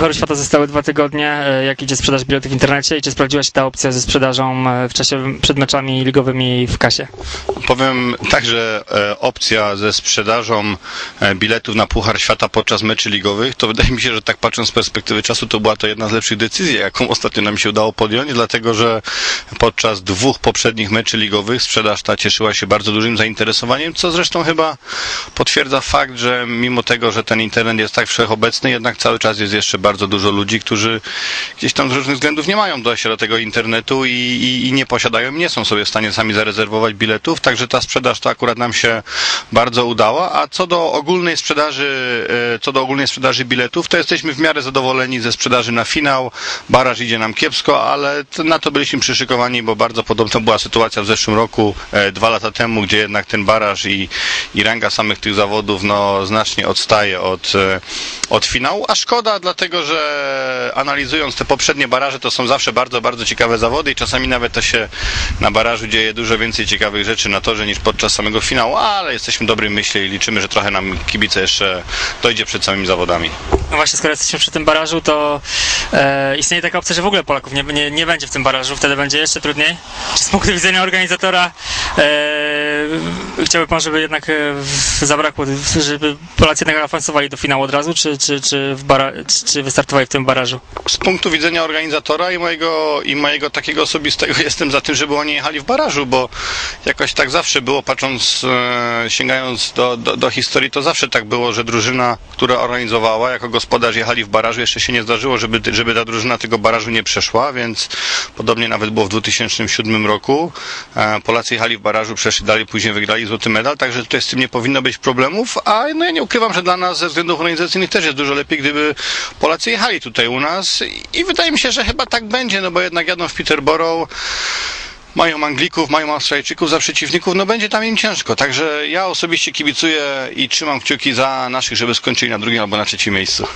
Pucharu Świata zostały dwa tygodnie. E, Jak idzie sprzedaż biletów w internecie i czy sprawdziła się ta opcja ze sprzedażą e, w czasie przed meczami ligowymi w kasie? Powiem tak, że e, opcja ze sprzedażą biletów na Puchar Świata podczas meczy ligowych, to wydaje mi się, że tak patrząc z perspektywy czasu, to była to jedna z lepszych decyzji, jaką ostatnio nam się udało podjąć, dlatego że podczas dwóch poprzednich meczy ligowych sprzedaż ta cieszyła się bardzo dużym zainteresowaniem, co zresztą chyba potwierdza fakt, że mimo tego, że ten internet jest tak wszechobecny, jednak cały czas jest jeszcze bardzo dużo ludzi, którzy gdzieś tam z różnych względów nie mają dojścia do tego internetu i, i, i nie posiadają, nie są sobie w stanie sami zarezerwować biletów, także ta sprzedaż to akurat nam się bardzo udała, a co do ogólnej sprzedaży, e, co do ogólnej sprzedaży biletów, to jesteśmy w miarę zadowoleni ze sprzedaży na finał. Baraż idzie nam kiepsko, ale na to byliśmy przyszykowani, bo bardzo podobna była sytuacja w zeszłym roku, e, dwa lata temu, gdzie jednak ten baraż i, i ranga samych tych zawodów no, znacznie odstaje od, e, od finału, a szkoda, dlatego że analizując te poprzednie baraże, to są zawsze bardzo, bardzo ciekawe zawody i czasami nawet to się na barażu dzieje dużo więcej ciekawych rzeczy na torze niż podczas samego finału, ale jesteśmy dobrej myśli i liczymy, że trochę nam kibice jeszcze dojdzie przed samymi zawodami. No właśnie, skoro jesteśmy przy tym barażu, to e, istnieje taka opcja, że w ogóle Polaków nie, nie, nie będzie w tym barażu, wtedy będzie jeszcze trudniej. Czy z punktu widzenia organizatora e, chciałby pan, żeby jednak e, zabrakło, żeby Polacy jednak awansowali do finału od razu, czy, czy, czy, w bara, czy, czy wystartowali w tym barażu? Z punktu widzenia organizatora i mojego, i mojego takiego osobistego jestem za tym, żeby oni jechali w barażu, bo jakoś tak zawsze było, patrząc, e, sięgając do, do, do historii, to zawsze tak było, że drużyna, która organizowała, jako gospodarz jechali w barażu, jeszcze się nie zdarzyło, żeby, żeby ta drużyna tego barażu nie przeszła, więc podobnie nawet było w 2007 roku. E, Polacy jechali w barażu, przeszli dalej, później wygrali złoty medal, także tutaj z tym nie powinno być problemów, a no ja nie ukrywam, że dla nas ze względów organizacyjnych też jest dużo lepiej, gdyby Polacy jechali tutaj u nas i wydaje mi się, że chyba tak będzie, no bo jednak jadą w Peterborough, mają Anglików, mają Australijczyków za przeciwników, no będzie tam im ciężko. Także ja osobiście kibicuję i trzymam kciuki za naszych, żeby skończyli na drugim albo na trzecim miejscu.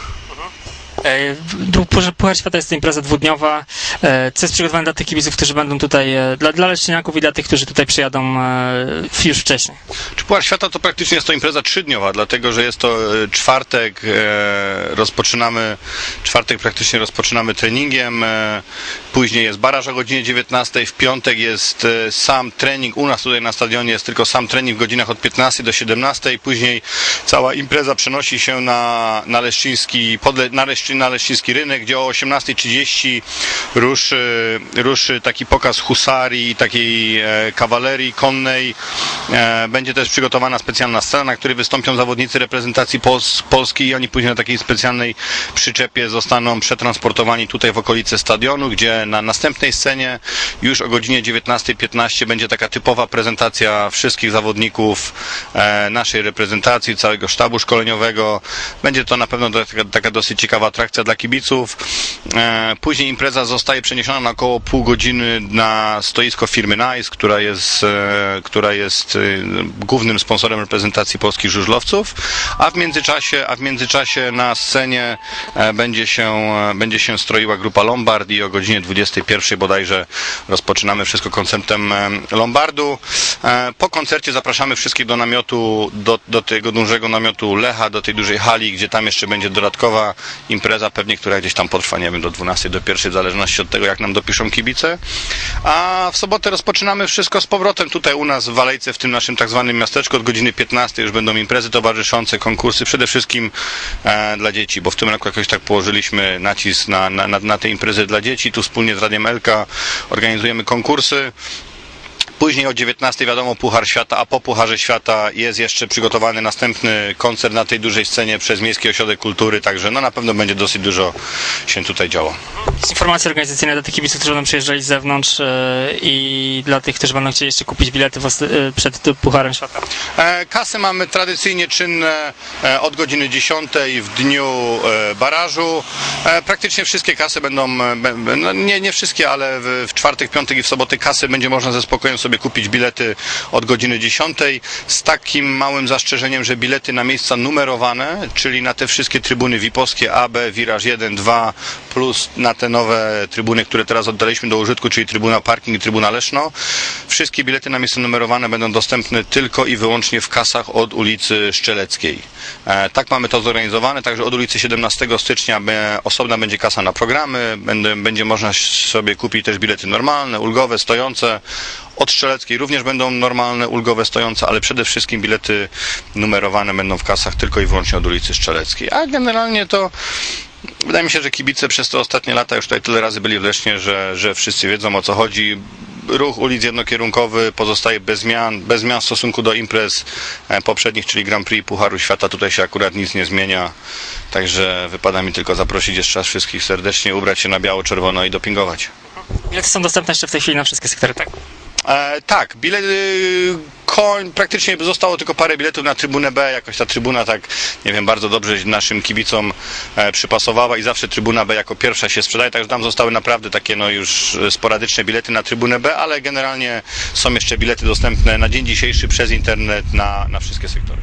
E, Puchar- Świata jest to impreza dwudniowa. E, Co jest przygotowane dla tych kibiców, którzy będą tutaj, e, dla, dla leszczyniaków i dla tych, którzy tutaj przyjadą już wcześniej? Czy Puchar Świata to praktycznie jest to impreza trzydniowa, dlatego że jest to czwartek, rozpoczynamy, czwartek praktycznie rozpoczynamy treningiem, później jest baraż o godzinie 19, w piątek jest sam trening, u nas tutaj na stadionie jest tylko sam trening w godzinach od 15 do 17, później cała impreza przenosi się na, na Leszczyński, podle, na, Na Leszczyński rynek, gdzie o 18.30 ruszy, ruszy taki pokaz husarii takiej e, kawalerii konnej. E, będzie też przygotowana specjalna scena, na której wystąpią zawodnicy reprezentacji Pols Polski i oni później na takiej specjalnej przyczepie zostaną przetransportowani tutaj w okolice stadionu, gdzie na następnej scenie już o godzinie 19.15 będzie taka typowa prezentacja wszystkich zawodników naszej reprezentacji, całego sztabu szkoleniowego. Będzie to na pewno taka, taka dosyć ciekawa atrakcja dla kibiców. E, Później impreza zostaje przeniesiona na około pół godziny na stoisko firmy NICE, która jest, e, która jest e, głównym sponsorem reprezentacji polskich żużlowców, a w międzyczasie, a w międzyczasie na scenie e, będzie się, e, będzie się stroiła grupa Lombard i o godzinie 21 bodajże rozpoczynamy wszystko koncertem e, Lombardu. E, Po koncercie zapraszamy wszystkich do namiotu, do, do tego dużego namiotu Lecha, do tej dużej hali, gdzie tam jeszcze będzie dodatkowa impreza, pewnie, która gdzieś tam potrwa, nie wiem, do 12, do 1, w zależności od tego, jak nam dopiszą kibice. A w sobotę rozpoczynamy wszystko z powrotem tutaj u nas w Walejce, w tym naszym tak zwanym miasteczku. Od godziny 15 już będą imprezy towarzyszące, konkursy, przede wszystkim e, dla dzieci, bo w tym roku jakoś tak położyliśmy nacisk na, na, na, na te imprezy dla dzieci. Tu wspólnie z Radiem Elka organizujemy konkursy. Później o 19 wiadomo Puchar Świata, a po Pucharze Świata jest jeszcze przygotowany następny koncert na tej dużej scenie przez Miejski Ośrodek Kultury, także no na pewno będzie dosyć dużo się tutaj działo. Informacje organizacyjne dla tych kibiców, którzy będą przyjeżdżali z zewnątrz e, i dla tych, którzy będą chcieli jeszcze kupić bilety e, przed Pucharem Świata. E, Kasy mamy tradycyjnie czynne od godziny 10 w dniu barażu. Praktycznie wszystkie kasy będą, no nie, nie wszystkie, ale w, czwartek, piątek i w sobotę kasy będzie można ze spokojem sobie kupić bilety od godziny 10 z takim małym zastrzeżeniem, że bilety na miejsca numerowane, czyli na te wszystkie trybuny VIP-owskie A, B, Wiraż 1, 2 plus na te nowe trybuny, które teraz oddaliśmy do użytku, czyli trybuna Parking i trybuna Leszno. Wszystkie bilety na miejsca numerowane będą dostępne tylko i wyłącznie w kasach od ulicy Szczeleckiej. E, tak mamy to zorganizowane, także od ulicy 17 stycznia osobna będzie kasa na programy, będzie można sobie kupić też bilety normalne, ulgowe, stojące. Od Strzeleckiej również będą normalne, ulgowe, stojące, ale przede wszystkim bilety numerowane będą w kasach tylko i wyłącznie od ulicy Strzeleckiej. A generalnie to Wydaje mi się, że kibice przez te ostatnie lata już tutaj tyle razy byli w że, że wszyscy wiedzą o co chodzi. Ruch ulic jednokierunkowy pozostaje bez zmian, bez zmian w stosunku do imprez e, poprzednich, czyli Grand Prix Pucharu Świata. Tutaj się akurat nic nie zmienia. Także wypada mi tylko zaprosić jeszcze raz wszystkich serdecznie, ubrać się na biało-czerwono i dopingować. Bilety są dostępne jeszcze w tej chwili na wszystkie sektory, tak? E, tak, bilety, koń, praktycznie zostało tylko parę biletów na trybunę B, jakoś ta trybuna tak, nie wiem, bardzo dobrze naszym kibicom e, przypasowała i zawsze trybuna B jako pierwsza się sprzedaje, także tam zostały naprawdę takie no już sporadyczne bilety na trybunę B, ale generalnie są jeszcze bilety dostępne na dzień dzisiejszy przez internet na, na wszystkie sektory.